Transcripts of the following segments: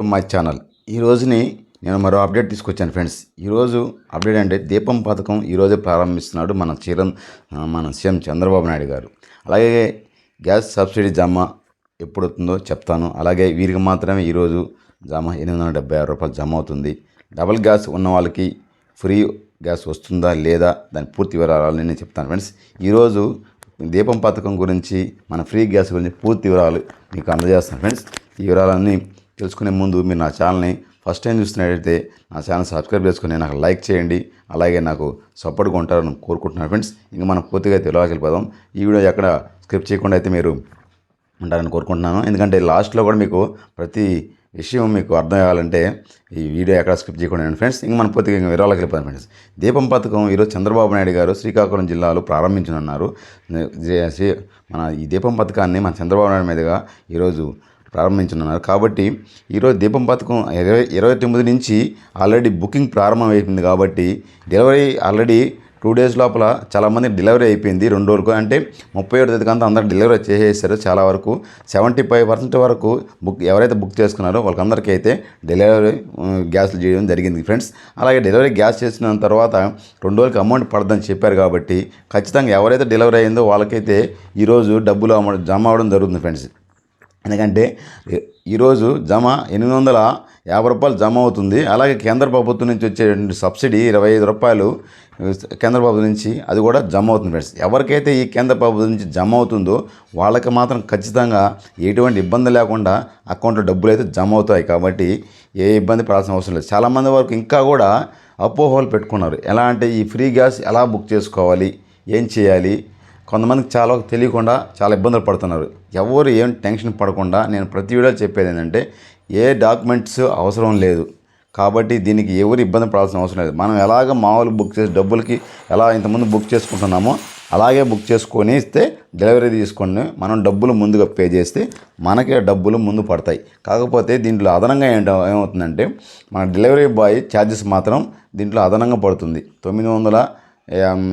My channel ఈ రోజుని నేను మరో అప్డేట్ తీసుకొచ్చాను ఫ్రెండ్స్ ఈరోజు అప్డేట్ అంటే దీపం పథకం ఈరోజే ప్రారంభిస్తున్నాడు మన చీరం మన సీఎం చంద్రబాబు నాయుడు గారు. అలాగే గ్యాస్ సబ్సిడీ జమ ఎప్పుడు అవుతుందో చెప్తాను. అలాగే వీరికి మాత్రమే ఈరోజు జమ ఎనిమిది వందల డెబ్బై ఆరు రూపాయలు జమ అవుతుంది. డబల్ గ్యాస్ ఉన్న వాళ్ళకి ఫ్రీ గ్యాస్ వస్తుందా లేదా దాని పూర్తి వివరాలు నేను చెప్తాను ఫ్రెండ్స్ ఈరోజు దీపం పథకం గురించి మన ఫ్రీ గ్యాస్ గురించి పూర్తి వివరాలు మీకు అందజేస్తాను ఫ్రెండ్స్ ఈ వివరాలన్నీ తెలుసుకునే ముందు మీరు నా ఛానల్ని ఫస్ట్ టైం చూస్తున్నట్టయితే నా ఛానల్ సబ్స్క్రైబ్ చేసుకుని నాకు లైక్ చేయండి. అలాగే నాకు సపోర్ట్గా ఉంటారని కోరుకుంటున్నాను ఫ్రెండ్స్. ఇంకా మనం పూర్తిగా తెలుగులోకి వెళ్ళిపోదాం. ఈ వీడియో ఎక్కడ స్క్రిప్ట్ చేయకుండా అయితే మీరు ఉంటారని కోరుకుంటున్నాను. ఎందుకంటే లాస్ట్లో కూడా మీకు ప్రతి విషయం మీకు అర్థం కావాలంటే ఈ వీడియో ఎక్కడ స్కిప్ చేయకుండా ఫ్రెండ్స్. ఇంక మన పూర్తిగా ఇంకా వివరాలకు వెళ్ళిపోతాం ఫ్రెండ్స్. దీపం పథకం ఈరోజు చంద్రబాబు నాయుడు గారు శ్రీకాకుళం జిల్లాలో ప్రారంభించనున్నారు. మన ఈ దీపం పథకాన్ని మన చంద్రబాబు నాయుడు మీదుగా ఈరోజు ప్రారంభించనున్నారు. కాబట్టి ఈరోజు దీపం పథకం ఇరవై ఇరవై తొమ్మిది నుంచి ఆల్రెడీ బుకింగ్ ప్రారంభం అయిపోయింది కాబట్టి డెలివరీ ఆల్రెడీ టూ డేస్ లోపల చాలామంది డెలివరీ అయిపోయింది రెండు రోజులకు. అంటే ముప్పై ఏడు తేదీకంతా అందరూ డెలివరీ చేసేసారు చాలా వరకు. సెవెంటీ ఫైవ్ పర్సెంట్ వరకు బుక్ ఎవరైతే బుక్ చేసుకున్నారో వాళ్ళకందరికీ అయితే డెలివరీ గ్యాస్లు చేయడం జరిగింది ఫ్రెండ్స్. అలాగే డెలివరీ గ్యాస్ చేసిన తర్వాత రెండు రోజులకి అమౌంట్ పడదని చెప్పారు కాబట్టి ఖచ్చితంగా ఎవరైతే డెలివరీ అయిందో వాళ్ళకైతే ఈరోజు డబ్బులు అమౌంట్ జమ అవ్వడం జరుగుతుంది ఫ్రెండ్స్. ఎందుకంటే ఈరోజు జమ ఎనిమిది వందల యాభై రూపాయలు జమ అవుతుంది. అలాగే కేంద్ర ప్రభుత్వం నుంచి వచ్చేటువంటి సబ్సిడీ ఇరవై ఐదు రూపాయలు కేంద్ర ప్రభుత్వం నుంచి అది కూడా జమ అవుతుంది ఫ్రెండ్స్. ఎవరికైతే ఈ కేంద్ర ప్రభుత్వం నుంచి జమ అవుతుందో వాళ్ళకి మాత్రం ఖచ్చితంగా ఎటువంటి ఇబ్బంది లేకుండా అకౌంట్లో డబ్బులు అయితే జమ అవుతాయి. కాబట్టి ఏ ఇబ్బంది పడాల్సిన అవసరం లేదు. చాలామంది వరకు ఇంకా కూడా అపోహలు పెట్టుకున్నారు. ఎలా అంటే ఈ ఫ్రీ గ్యాస్ ఎలా బుక్ చేసుకోవాలి? ఏం చేయాలి? కొంతమందికి చాలా వరకు తెలియకుండా చాలా ఇబ్బందులు పడుతున్నారు. ఎవరు ఏం టెన్షన్ పడకుండా నేను ప్రతి వీడియో చెప్పేది ఏంటంటే ఏ డాక్యుమెంట్స్ అవసరం లేదు. కాబట్టి దీనికి ఎవరు ఇబ్బంది పడాల్సిన అవసరం లేదు. మనం ఎలాగ మామూలు బుక్ చేసి డబ్బులకి ఎలా ఇంతకుముందు బుక్ చేసుకుంటున్నామో అలాగే బుక్ చేసుకొని ఇస్తే డెలివరీ తీసుకొని మనం డబ్బులు ముందుగా పే చేస్తే మనకే డబ్బులు ముందు పడతాయి. కాకపోతే దీంట్లో అదనంగా ఏంట ఏమవుతుందంటే మన డెలివరీ బాయ్ ఛార్జెస్ మాత్రం దీంట్లో అదనంగా పడుతుంది. తొమ్మిది వందల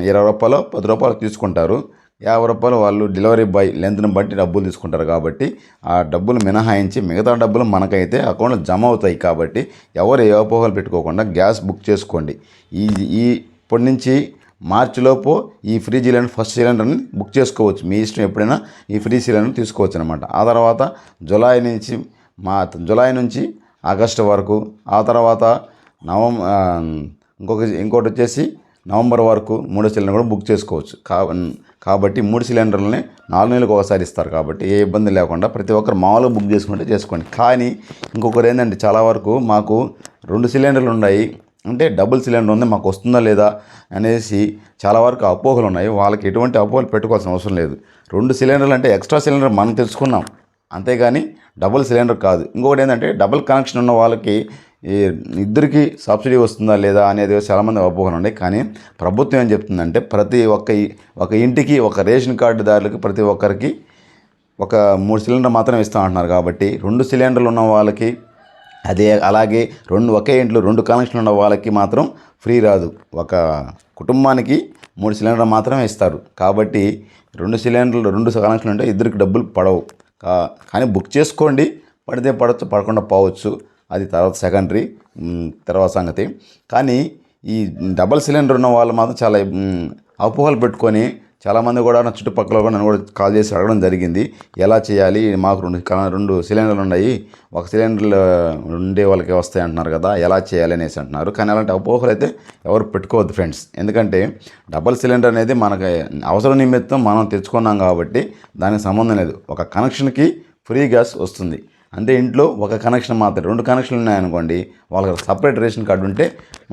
ఇరవై రూపాయలు పది రూపాయలు తీసుకుంటారు. యాభై రూపాయలు వాళ్ళు డెలివరీ బాయ్ లెంత్ని బట్టి డబ్బులు తీసుకుంటారు కాబట్టి ఆ డబ్బులు మినహాయించి మిగతా డబ్బులు మనకైతే అకౌంట్లో జమ అవుతాయి కాబట్టి ఎవరు ఏ అపోహలు పెట్టుకోకుండా గ్యాస్ బుక్ చేసుకోండి. ఈ ఈ ఇప్పటి నుంచి మార్చిలోపు ఈ ఫ్రీ సిలిండర్ ఫస్ట్ సిలిండర్ని బుక్ చేసుకోవచ్చు. మీ ఇష్టం ఎప్పుడైనా ఈ ఫ్రీ సిలిండర్ తీసుకోవచ్చు అనమాట ఆ తర్వాత జులై నుంచి మా జులై నుంచి ఆగస్టు వరకు ఆ తర్వాత నవం ఇంకొక ఇంకోటి వచ్చేసి నవంబర్ వరకు మూడో సిలిండర్ కూడా బుక్ చేసుకోవచ్చు. కా కాబట్టి మూడు సిలిండర్లని నాలుగు నెలలకు ఒకసారి ఇస్తారు కాబట్టి ఏ ఇబ్బంది లేకుండా ప్రతి ఒక్కరు మామూలుగా బుక్ చేసుకుంటే చేసుకోండి. కానీ ఇంకొకరు ఏంటంటే చాలా వరకు మాకు రెండు సిలిండర్లు ఉన్నాయి. అంటే డబుల్ సిలిండర్ ఉంది మాకు వస్తుందా లేదా అనేసి చాలా వరకు అపోహలు ఉన్నాయి. వాళ్ళకి ఎటువంటి అపోహలు పెట్టుకోవాల్సిన అవసరం లేదు. రెండు సిలిండర్లు అంటే ఎక్స్ట్రా సిలిండర్ మనం తెలుసుకున్నాం. అంతేగాని డబుల్ సిలిండర్ కాదు. ఇంకొకటి ఏంటంటే డబుల్ కనెక్షన్ ఉన్న వాళ్ళకి ఇద్దరికి సబ్సిడీ వస్తుందా లేదా అనేది చాలామంది అపోహలు ఉన్నాయి. కానీ ప్రభుత్వం ఏం చెప్తుందంటే ప్రతి ఒక్క ఒక ఇంటికి ఒక రేషన్ కార్డుదారులకి ప్రతి ఒక్కరికి ఒక మూడు సిలిండర్ మాత్రమే ఇస్తా అంటున్నారు. కాబట్టి రెండు సిలిండర్లు ఉన్న వాళ్ళకి అదే అలాగే రెండు ఒకే ఇంట్లో రెండు కనెక్షన్లు ఉన్న వాళ్ళకి మాత్రం ఫ్రీ రాదు. ఒక కుటుంబానికి మూడు సిలిండర్ మాత్రమే ఇస్తారు. కాబట్టి రెండు సిలిండర్లు రెండు కనెక్షన్లు ఉంటే ఇద్దరికి డబ్బులు పడవు. కానీ బుక్ చేసుకోండి. పడితే పడవచ్చు పడకుండా పోవచ్చు. అది తర్వాత సెకండరీ తర్వాత సంగతి. కానీ ఈ డబల్ సిలిండర్ ఉన్న వాళ్ళు మాత్రం చాలా అపోహలు పెట్టుకొని చాలామంది కూడా నా చుట్టుపక్కల కూడా నన్ను కూడా కాల్ చేసి అడగడం జరిగింది. ఎలా చేయాలి? మాకు రెండు రెండు సిలిండర్లు ఉన్నాయి. ఒక సిలిండర్లు ఉండే వాళ్ళకి వస్తాయి అంటున్నారు కదా ఎలా చేయాలి అనేసి అంటున్నారు. కానీ అలాంటి అపోహలు అయితే ఎవరు పెట్టుకోవద్దు ఫ్రెండ్స్ ఎందుకంటే డబల్ సిలిండర్ అనేది మనకి అవసరం నిమిత్తం మనం తెచ్చుకున్నాం కాబట్టి దానికి సంబంధం లేదు. ఒక కనెక్షన్కి ఫ్రీ గ్యాస్ వస్తుంది. అంటే ఇంట్లో ఒక కనెక్షన్ మాత్రం రెండు కనెక్షన్లు ఉన్నాయనుకోండి వాళ్ళకి సపరేట్ రేషన్ కార్డు ఉంటే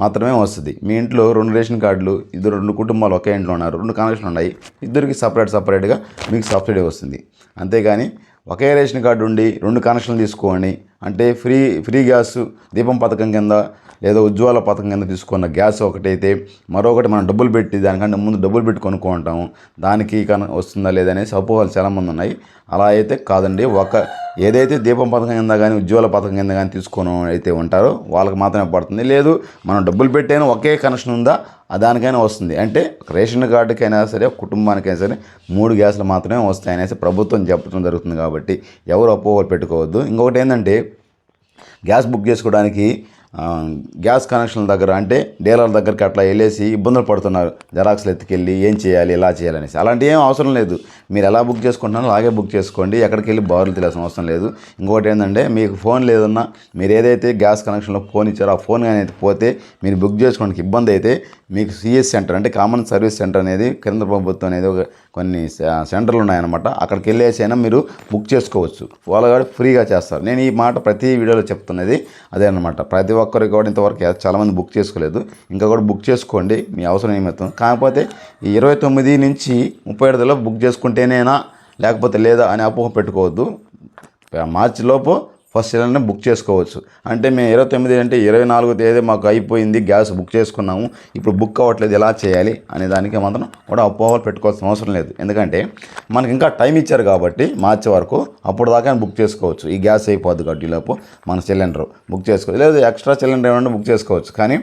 మాత్రమే వస్తుంది. మీ ఇంట్లో రెండు రేషన్ కార్డులు ఇద్దరు రెండు కుటుంబాలు ఒకే ఇంట్లో ఉన్నారు రెండు కనెక్షన్లు ఉన్నాయి ఇద్దరికి సపరేట్ సపరేట్గా మీకు సబ్సిడీ వస్తుంది. అంతేగాని ఒకే రేషన్ కార్డు ఉండి రెండు కనెక్షన్లు తీసుకోండి. అంటే ఫ్రీ ఫ్రీ గ్యాస్ దీపం పథకం కింద లేదా ఉజ్వల పథకం కింద తీసుకున్న గ్యాస్ ఒకటైతే మరొకటి మనం డబ్బులు పెట్టి దానికంటే ముందు డబ్బులు పెట్టి కొనుక్కుంటాము దానికి కన వస్తుందా లేదనేసి అపోహలు చాలామంది ఉన్నాయి. అలా అయితే కాదండి. ఒక ఏదైతే దీపం పథకం కింద కానీ ఉజ్వల పథకం కింద కానీ తీసుకొని అయితే ఉంటారో వాళ్ళకి మాత్రమే పడుతుంది. లేదు మనం డబ్బులు పెట్టైనా ఒకే కనెక్షన్ ఉందా? దానికైనా వస్తుంది. అంటే రేషన్ కార్డుకైనా సరే కుటుంబానికైనా సరే మూడు గ్యాసులు మాత్రమే వస్తాయి అనేసి ప్రభుత్వం చెప్పడం జరుగుతుంది కాబట్టి ఎవరు అపోహలు పెట్టుకోవద్దు. ఇంకొకటి ఏంటంటే గ్యాస్ బుక్ చేసుకోవడానికి గ్యాస్ కనెక్షన్ల దగ్గర అంటే డీలర్ దగ్గరికి అట్లా వెళ్ళేసి ఇబ్బందులు పడుతున్నారు. జెరాక్స్లు ఎత్తుకెళ్ళి ఏం చేయాలి ఎలా చేయాలి అనేసి. అలాంటి ఏం అవసరం లేదు. మీరు ఎలా బుక్ చేసుకుంటున్నారో అలాగే బుక్ చేసుకోండి. ఎక్కడికి వెళ్ళి బారులు తెలియాల్సిన అవసరం లేదు. ఇంకోటి ఏంటంటే మీకు ఫోన్ లేదన్నా మీరు ఏదైతే గ్యాస్ కనెక్షన్లో ఫోన్ ఇచ్చారో ఆ ఫోన్ కానీ పోతే మీరు బుక్ చేసుకోవడానికి ఇబ్బంది అయితే మీకు సిఎస్ సెంటర్ అంటే కామన్ సర్వీస్ సెంటర్ అనేది కేంద్ర ప్రభుత్వం అనేది ఒక కొన్ని సె- సెంటర్లు ఉన్నాయన్నమాట. అక్కడికి వెళ్ళేసి అయినా మీరు బుక్ చేసుకోవచ్చు. వాళ్ళు కూడా ఫ్రీగా చేస్తారు. నేను ఈ మాట ప్రతి వీడియోలో చెప్తున్నది అదే అనమాట ప్రతి ఒక్కరికి కూడా ఇంతవరకు చాలామంది బుక్ చేసుకోలేదు. ఇంకా కూడా బుక్ చేసుకోండి. మీ అవసరం నిమిత్తం కాకపోతే ఇరవై తొమ్మిది నుంచి ముప్పై ఏడులో బుక్ చేసుకుంటేనేనా లేకపోతే లేదా అని అపోహ పెట్టుకోవద్దు. మార్చి లోపు ఫస్ట్ సిలిండర్ని బుక్ చేసుకోవచ్చు. అంటే మేము ఇరవై తొమ్మిది అంటే ఇరవై నాలుగో తేదీ మాకు అయిపోయింది గ్యాస్ బుక్ చేసుకున్నాము. ఇప్పుడు బుక్ అవ్వట్లేదు ఎలా చేయాలి అనే దానికి మాత్రం కూడా అపోహలు పెట్టుకోవాల్సిన అవసరం లేదు. ఎందుకంటే మనకి ఇంకా టైం ఇచ్చారు కాబట్టి మార్చి వరకు అప్పుడు దాకా బుక్ చేసుకోవచ్చు. ఈ గ్యాస్ అయిపోద్ది కాబట్టి లోపు మన సిలిండర్ బుక్ చేసుకోవచ్చు లేదు ఎక్స్ట్రా సిలిండర్ ఏమైనా బుక్ చేసుకోవచ్చు. కానీ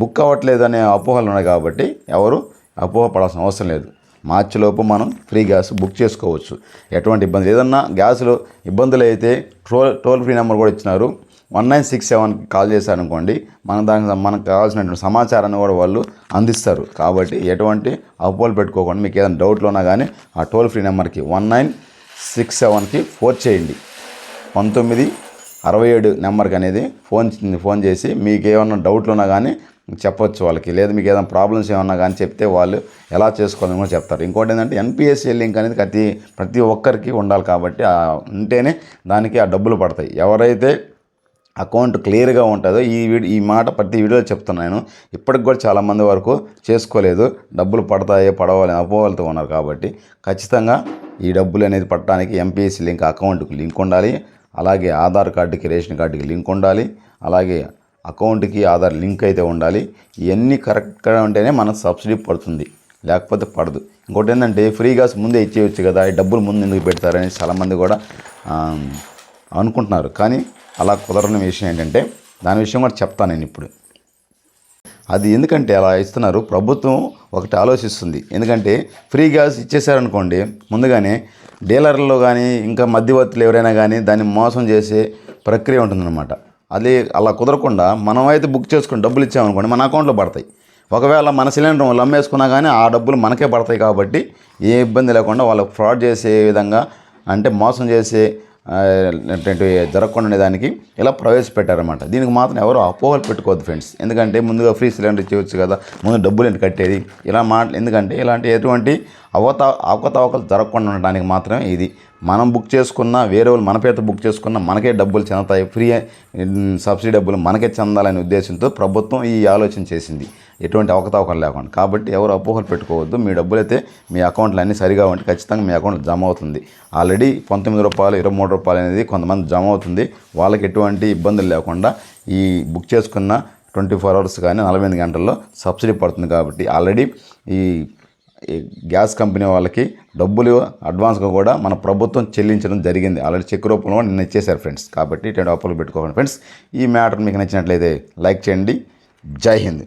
బుక్ అవ్వట్లేదు అనే అపోహలు ఉన్నాయి కాబట్టి ఎవరు అపోహ పడాల్సిన అవసరం లేదు. మార్చిలోపు మనం ఫ్రీ గ్యాస్ బుక్ చేసుకోవచ్చు. ఎటువంటి ఇబ్బంది ఏదన్నా గ్యాస్లో ఇబ్బందులు అయితే టోల్ టోల్ ఫ్రీ నెంబర్ కూడా ఇచ్చినారు. వన్ నైన్ సిక్స్ సెవెన్కి కాల్ చేశారనుకోండి మన దానికి మనకు కావాల్సినటువంటి సమాచారాన్ని కూడా వాళ్ళు అందిస్తారు. కాబట్టి ఎటువంటి అపోలు పెట్టుకోకుండా మీకు ఏదైనా డౌట్లు ఉన్నా కానీ ఆ టోల్ ఫ్రీ నెంబర్కి వన్ నైన్ సిక్స్ సెవెన్కి ఫోన్ చేయండి. పంతొమ్మిది అరవై ఏడు నెంబర్కి అనేది ఫోన్ ఫోన్ చేసి మీకు ఏమన్నా డౌట్లు ఉన్నా కానీ చెప్పొచ్చు వాళ్ళకి. లేదు మీకు ఏదైనా ప్రాబ్లమ్స్ ఏమన్నా కానీ చెప్తే వాళ్ళు ఎలా చేసుకోవాలని కూడా చెప్తారు. ఇంకోటి ఏంటంటే ఎన్పిఎస్సి లింక్ అనేది ప్రతి ప్రతి ఒక్కరికి ఉండాలి కాబట్టి ఉంటేనే దానికి ఆ డబ్బులు పడతాయి. ఎవరైతే అకౌంట్ క్లియర్గా ఉంటుందో ఈ వీడియో ఈ మాట ప్రతి వీడియోలో చెప్తున్నాను ఇప్పటికి కూడా చాలామంది వరకు చేసుకోలేదు. డబ్బులు పడతాయో పడవాలి అపోవాలతో ఉన్నారు కాబట్టి ఖచ్చితంగా ఈ డబ్బులు అనేది పట్టడానికి ఎంపీఎస్సీ లింక్ అకౌంట్కి లింక్ ఉండాలి. అలాగే ఆధార్ కార్డుకి రేషన్ కార్డుకి లింక్ ఉండాలి. అలాగే అకౌంట్కి ఆధార్ లింక్ అయితే ఉండాలి. ఇవన్నీ కరెక్ట్గా ఉంటేనే మనకు సబ్సిడీ పడుతుంది. లేకపోతే పడదు. ఇంకోటి ఏంటంటే ఫ్రీ ముందే ఇచ్చేయచ్చు కదా ఈ డబ్బులు ముందు ఎందుకు పెడతారని చాలామంది కూడా అనుకుంటున్నారు. కానీ అలా కుదరని విషయం ఏంటంటే దాని విషయం కూడా చెప్తాను నేను ఇప్పుడు. అది ఎందుకంటే అలా ఇస్తున్నారు? ప్రభుత్వం ఒకటి ఆలోచిస్తుంది. ఎందుకంటే ఫ్రీ గ్యాస్ ఇచ్చేసారనుకోండి ముందుగానే డీలర్లో కానీ ఇంకా మధ్యవర్తులు ఎవరైనా కానీ దాన్ని మోసం చేసే ప్రక్రియ ఉంటుందన్నమాట. అది అలా కుదరకుండా మనమైతే బుక్ చేసుకుని డబ్బులు ఇచ్చామనుకోండి మన అకౌంట్లో పడతాయి. ఒకవేళ మన సిలిండర్ వాళ్ళు అమ్మేసుకున్నా కానీ ఆ డబ్బులు మనకే పడతాయి కాబట్టి ఏ ఇబ్బంది లేకుండా వాళ్ళకి ఫ్రాడ్ చేసే విధంగా అంటే మోసం చేసే జరగకుండా దానికి ఇలా ప్రవేశపెట్టారన్నమాట. దీనికి మాత్రం ఎవరు అపోహలు పెట్టుకోవద్దు ఫ్రెండ్స్ ఎందుకంటే ముందుగా ఫ్రీ సిలిండర్ ఇచ్చేవచ్చు కదా ముందు డబ్బులు ఎందుకు కట్టేది ఇలా మాట ఎందుకంటే ఇలాంటి ఎటువంటి అవత అవకతవకలు జరగకుండా ఉండడానికి మాత్రమే ఇది. మనం బుక్ చేసుకున్న వేరే వాళ్ళు మన పేరుతో బుక్ చేసుకున్న మనకే డబ్బులు చెందుతాయి. ఫ్రీ సబ్సిడీ డబ్బులు మనకే చెందాలనే ఉద్దేశంతో ప్రభుత్వం ఈ ఆలోచన చేసింది. ఎటువంటి అవకతవకలు లేకుండా. కాబట్టి ఎవరు అపోహలు పెట్టుకోవద్దు. మీ డబ్బులైతే మీ అకౌంట్లు అన్నీ సరిగా ఉంటే ఖచ్చితంగా మీ అకౌంట్లో జమ అవుతుంది. ఆల్రెడీ పంతొమ్మిది రూపాయలు ఇరవై మూడు రూపాయలు అనేది కొంతమంది జమ అవుతుంది. వాళ్ళకి ఎటువంటి ఇబ్బందులు లేకుండా ఈ బుక్ చేసుకున్న ట్వంటీ ఫోర్ అవర్స్ కానీ నలభై ఎనిమిది గంటల్లో సబ్సిడీ పడుతుంది కాబట్టి ఆల్రెడీ ఈ ఈ గ్యాస్ కంపెనీ వాళ్ళకి డబ్బులు అడ్వాన్స్గా కూడా మన ప్రభుత్వం చెల్లించడం జరిగింది. ఆల్రెడీ చెక్ రూపంలో నిన్న ఇచ్చేశారు ఫ్రెండ్స్. కాబట్టి ఇటువంటి అప్పులు పెట్టుకోకండి ఫ్రెండ్స్. ఈ మ్యాటర్ మీకు నచ్చినట్లయితే లైక్ చేయండి. జై హింద్.